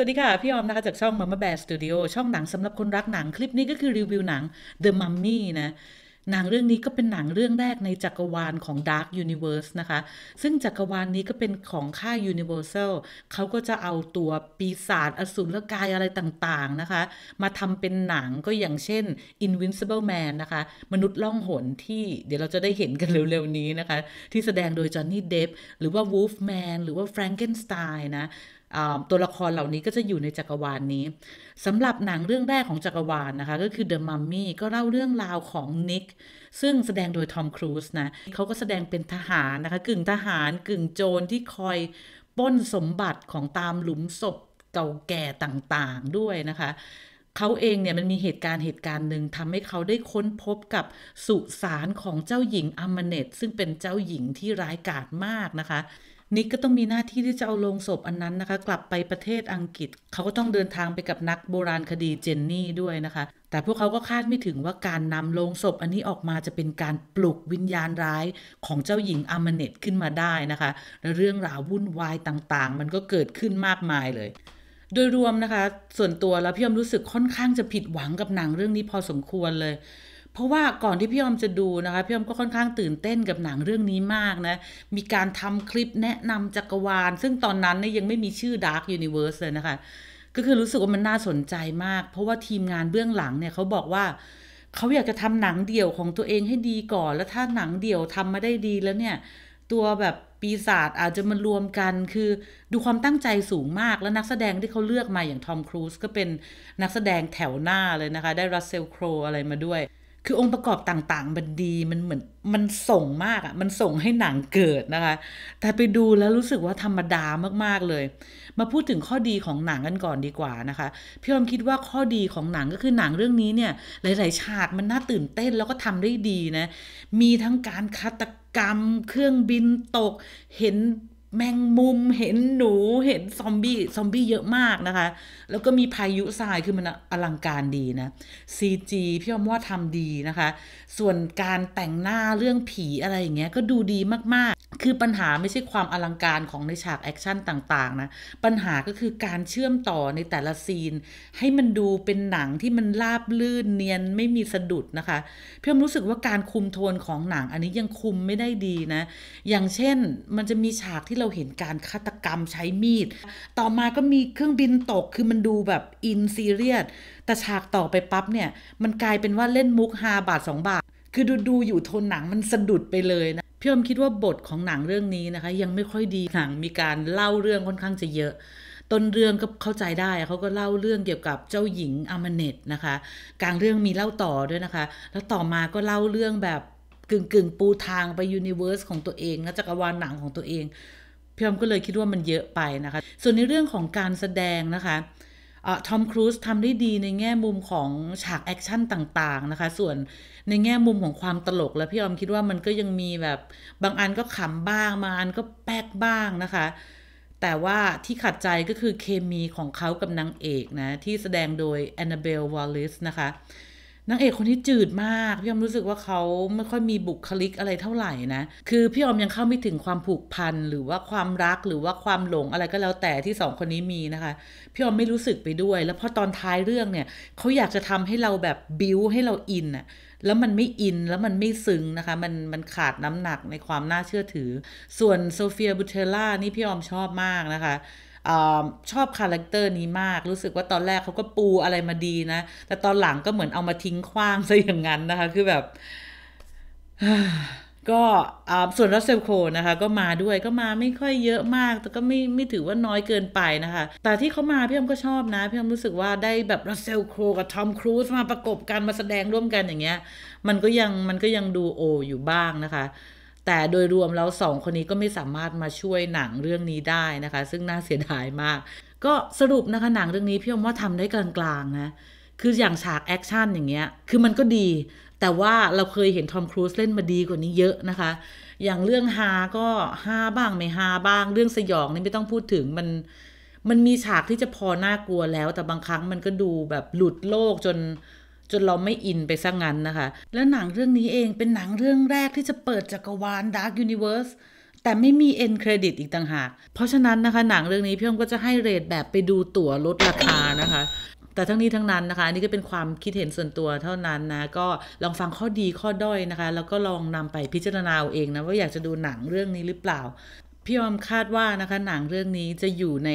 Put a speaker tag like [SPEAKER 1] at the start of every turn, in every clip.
[SPEAKER 1] วัสดีค่ะ พี่ออมนะคะจากช่อง Mama Bear Studio ช่องหนังสำหรับคนรักหนังคลิปนี้ก็คือรีวิวหนัง The Mummy นะหนังเรื่องนี้ก็เป็นหนังเรื่องแรกในจักรวาลของ Dark Universe นะคะ ซึ่งจักรวาลนี้ก็เป็นของค่าย Universal เขาก็จะเอาตัวปีศาจอสูรกายอะไรต่างๆนะคะ มาทำเป็นหนังก็อย่างเช่น Invincible Man นะคะ มนุษย์ล่องหนที่เดี๋ยวเราจะได้เห็นกันเร็วๆนี้นะคะ ที่แสดงโดยจอห์นนี่เดฟหรือว่า Wolfman หรือว่า Frankenstein นะ ตัวละครเหล่านี้ก็จะอยู่ในจักรวาลนนี้สำหรับหนังเรื่องแรกของจักรวาลนนะคะ ก็คือ The Mummy ก็เล่าเรื่องราวของนิกซึ่งแสดงโดยทอมครูซนะเขาก็แสดงเป็นทหารนะคะ กึ่งทหารกึ่งโจรที่คอยป้นสมบัติของตามหลุมศพเก่าแก่ต่างๆด้วยนะคะ เขาเองเนี่ยมันมีเหตุการณ์เหตุการณ์หนึ่งทำให้เขาได้ค้นพบกับสุสานของเจ้าหญิงอัมเนตซึ่งเป็นเจ้าหญิงที่ร้ายกาจมากนะคะนิกก็ต้องมีหน้าที่ที่จะเอาโลงศพอันนั้นนะคะ กลับไปประเทศอังกฤษ เขาก็ต้องเดินทางไปกับนักโบราณคดีเจนนี่ด้วยนะคะ แต่พวกเขาก็คาดไม่ถึงว่าการนำโลงศพอันนี้ออกมาจะเป็นการปลุกวิญญาณร้ายของเจ้าหญิงอามเนตขึ้นมาได้นะคะ และเรื่องราววุ่นวายต่างๆ มันก็เกิดขึ้นมากมายเลย โดยรวมนะคะ ส่วนตัวแล้วพี่ยอมรู้สึกค่อนข้างจะผิดหวังกับหนังเรื่องนี้พอสมควรเลย เพราะว่าก่อนที่พี่ออมจะดูนะคะพี่ออมก็ค่อนข้างตื่นเต้นกับหนังเรื่องนี้มากนะ มีการทำคลิปแนะนำจักรวาล ซึ่งตอนนั้นเนี่ยยังไม่มีชื่อ Dark Universe เลยนะคะ ก็คือรู้สึกว่ามันน่าสนใจมาก เพราะว่าทีมงานเบื้องหลังเนี่ยเขาบอกว่าเขาอยากจะทำหนังเดี่ยวของตัวเองให้ดีก่อน แล้วถ้าหนังเดี่ยวทำมาได้ดีแล้วเนี่ย ตัวแบบ ปีศาจอาจจะมารวมกัน คือดูความตั้งใจสูงมาก แล้วนักแสดงที่เขาเลือกมาอย่างทอมครูซก็เป็นนักแสดงแถวหน้าเลยนะคะ ได้รัสเซลโครอะไรมาด้วย คือองค์ประกอบต่างๆ มันดี มันเหมือน มันส่งมากอะ่ะ มันส่งให้หนังเกิดนะคะ แต่ไปดูแล้วรู้สึกว่าธรรมดามากๆเลย มาพูดถึงข้อดีของหนังกันก่อนดีกว่านะคะ พี่อมคิดว่าข้อดีของหนังก็คือหนังเรื่องนี้เนี่ย หลาย ๆ ฉากมันน่าตื่นเต้นแล้วก็ทำได้ดีนะ มีทั้งการฆาตก รรม เครื่องบินตก เห็น แมงมุมเห็นหนูเห็นซอมบี้ซอมบี้เยอะมากนะคะ แล้วก็มีพายุทรายคือมันอลังการดีนะ CG พี่อมว่าทำดีนะคะ ส่วนการแต่งหน้าเรื่องผีอะไรอย่างเงี้ยก็ดูดีมากๆ คือปัญหาไม่ใช่ความอลังการของในฉากแอคชั่นต่างๆนะ ปัญหาก็คือการเชื่อมต่อในแต่ละซีน ให้มันดูเป็นหนังที่มันราบลื่นเนียนไม่มีสะดุดนะคะพี่อมรู้สึกว่าการคุมโทนของหนังอันนี้ยังคุมไม่ได้ดีนะ อย่างเช่นมันจะมีฉากที่เราเห็นการฆาตกรรมใช้มีด ต่อมาก็มีเครื่องบินตกคือมันดูแบบอินซีเรียสแต่ฉากต่อไปปั๊บเนี่ย มันกลายเป็นว่าเล่นมุกฮาบาท 2 บาท คือดูดูอยู่ทนหนังมันสะดุดไปเลยนะพี่อมคิดว่าบทของหนังเรื่องนี้นะคะ ยังไม่ค่อยดีหนังมีการเล่าเรื่องค่อนข้างจะเยอะต้นเรื่องก็เข้าใจได้เขาก็เล่าเรื่องเกี่ยวกับเจ้าหญิงอามเนตนะคะ กลางเรื่องมีเล่าต่อด้วยนะคะ แล้วต่อมาก็เล่าเรื่องแบบกึ่งกึ่งปูทางไปยูนิเวอร์สของตัวเองและจักรวาลหนังของตัวเอง พี่อมก็เลยคิดว่ามันเยอะไปนะคะ ส่วนในเรื่องของการแสดงนะคะทอมครูซทำได้ดีในแง่มุมของฉากแอคชั่นต่างๆนะคะ ส่วนในแง่มุมของความตลกแล้วพี่อมคิดว่ามันก็ยังมีแบบบางอันก็ขำบ้างบางอันก็แป๊กบ้างนะคะ แต่ว่าที่ขัดใจก็คือเคมีของเขากับนางเอกนะ ที่แสดงโดยแอนนาเบลวอลลิสนะคะ นางเอกคนนี้จืดมาก พี่อมรู้สึกว่าเขาไม่ค่อยมีบุคลิกอะไรเท่าไหร่นะ คือพี่อมยังเข้าไม่ถึงความผูกพันหรือว่าความรักหรือว่าความหลงอะไรก็แล้วแต่ที่สองคนนี้มีนะคะ พี่อมไม่รู้สึกไปด้วย แล้วพอตอนท้ายเรื่องเนี่ยเขาอยากจะทำให้เราแบบบิวให้เราอินอะแล้วมันไม่อินแล้วมันไม่ซึ้งนะคะ มันมันขาดน้ำหนักในความน่าเชื่อถือ ส่วนโซเฟียบูเทล่านี่พี่อมชอบมากนะคะ อชอบคาแรคเตอร์นี้มาก รู้สึกว่าตอนแรกเขาก็ปูอะไรมาดีนะ แต่ตอนหลังก็เหมือนเอามาทิ้งขว้างซะอย่างนั้นนะคะ คือแบบก็ส่วนรัสเซลโคนะคะก็มาด้วยก็มาไม่ค่อยเยอะมาก แต่ก็ไม่ไม่ถือว่าน้อยเกินไปนะคะ แต่ที่เขามาพี่อมก็ชอบนะ พี่อมรู้สึกว่าได้แบบรัสเซลโคกับทอมครูซมาประกบกันมาแสดงร่วมกันอย่างเงี้ย มันก็ยังมันก็ยังดูโออยู่บ้างนะคะ แต่โดยรวมแล้วสองคนนี้ก็ไม่สามารถมาช่วยหนังเรื่องนี้ได้นะคะ ซึ่งน่าเสียดายมาก ก็สรุปนะคะหนังเรื่องนี้พี่อมว่าทำได้กลางๆนะคืออย่างฉากแอคชั่นอย่างเงี้ย คือมันก็ดี แต่ว่าเราเคยเห็นทอมครูซเล่นมาดีกว่านี้เยอะนะคะ อย่างเรื่องฮาก็ฮาบ้างไม่ฮาบ้าง เรื่องสยองนี่ไม่ต้องพูดถึงมัน มันมีฉากที่จะพอน่ากลัวแล้ว แต่บางครั้งมันก็ดูแบบหลุดโลกจน จนเราไม่อินไปซะงั้นนะคะ แล้วหนังเรื่องนี้เองเป็นหนังเรื่องแรกที่จะเปิดจักรวาล Dark Universe แต่ไม่มี end credit อีกต่างหาก เพราะฉะนั้นนะคะหนังเรื่องนี้พี่อมก็จะให้เรทแบบไปดูตั๋วลดราคานะคะ แต่ทั้งนี้ทั้งนั้นนะคะอันนี่ก็เป็นความคิดเห็นส่วนตัวเท่านั้นนะ ก็ลองฟังข้อดีข้อด้อยนะคะ แล้วก็ลองนำไปพิจารณาเอาเองนะว่าอยากจะดูหนังเรื่องนี้หรือเปล่า พี่ออมคาดว่านะคะ หนังเรื่องนี้จะอยู่ใน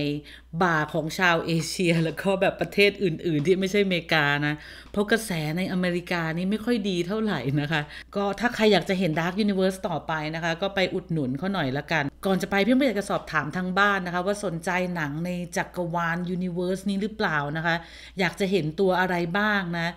[SPEAKER 1] บาร์ของชาวเอเชีย แล้วก็แบบประเทศอื่น ๆ ที่ไม่ใช่อเมริกานะ เพราะกระแสในอเมริกานี่ไม่ค่อยดีเท่าไหร่นะคะ ก็ถ้าใครอยากจะเห็น Dark Universe ต่อไปนะคะ ก็ไปอุดหนุนเขาหน่อยละกัน ก่อนจะไปพี่อ้อมอยากจะสอบถามทางบ้านนะคะ ว่าสนใจหนังในจักรวาล Universe นี้หรือเปล่านะคะ อยากจะเห็นตัวอะไรบ้างนะ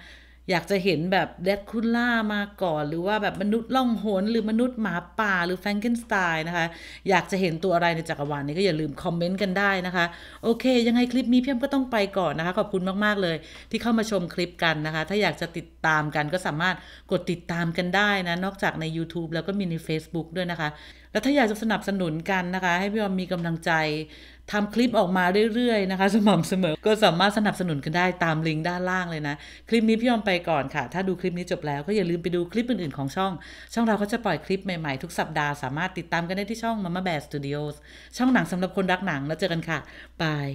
[SPEAKER 1] อยากจะเห็นแบบเดดคุล่ามาก่อน หรือว่าแบบมนุษย์ล่องหนหรือมนุษย์หมาป่าหรือแฟรงเกนสไตน์นะคะ อยากจะเห็นตัวอะไรในจักรวาลนี้ก็อย่าลืมคอมเมนต์กันได้นะคะ โอเค ยังไงคลิปนี้พี่แอมก็ต้องไปก่อนนะคะ ขอบคุณมาก ๆ เลย ที่เข้ามาชมคลิปกันนะคะ ถ้าอยากจะติดตามกันก็สามารถกดติดตามกันได้นะ นอกจากใน YouTube แล้วก็มีใน Facebook ด้วยนะคะ แล้วถ้าอยากจะสนับสนุนกันนะคะ ให้พี่ออมมีกำลังใจ ทำคลิปออกมาเรื่อยๆนะคะ สม่ำเสมอ ก็สามารถสนับสนุนกันได้ตามลิงก์ด้านล่างเลยนะ คลิปนี้พี่ออมไปก่อนค่ะ ถ้าดูคลิปนี้จบแล้วก็อย่าลืมไปดูคลิปอื่นๆของช่อง ช่องเราก็จะปล่อยคลิปใหม่ๆ ทุกสัปดาห์สามารถติดตามกันได้ที่ช่อง Mama Bear Studios ช่องหนังสำหรับคนรักหนังแล้วเจอกันค่ะบาย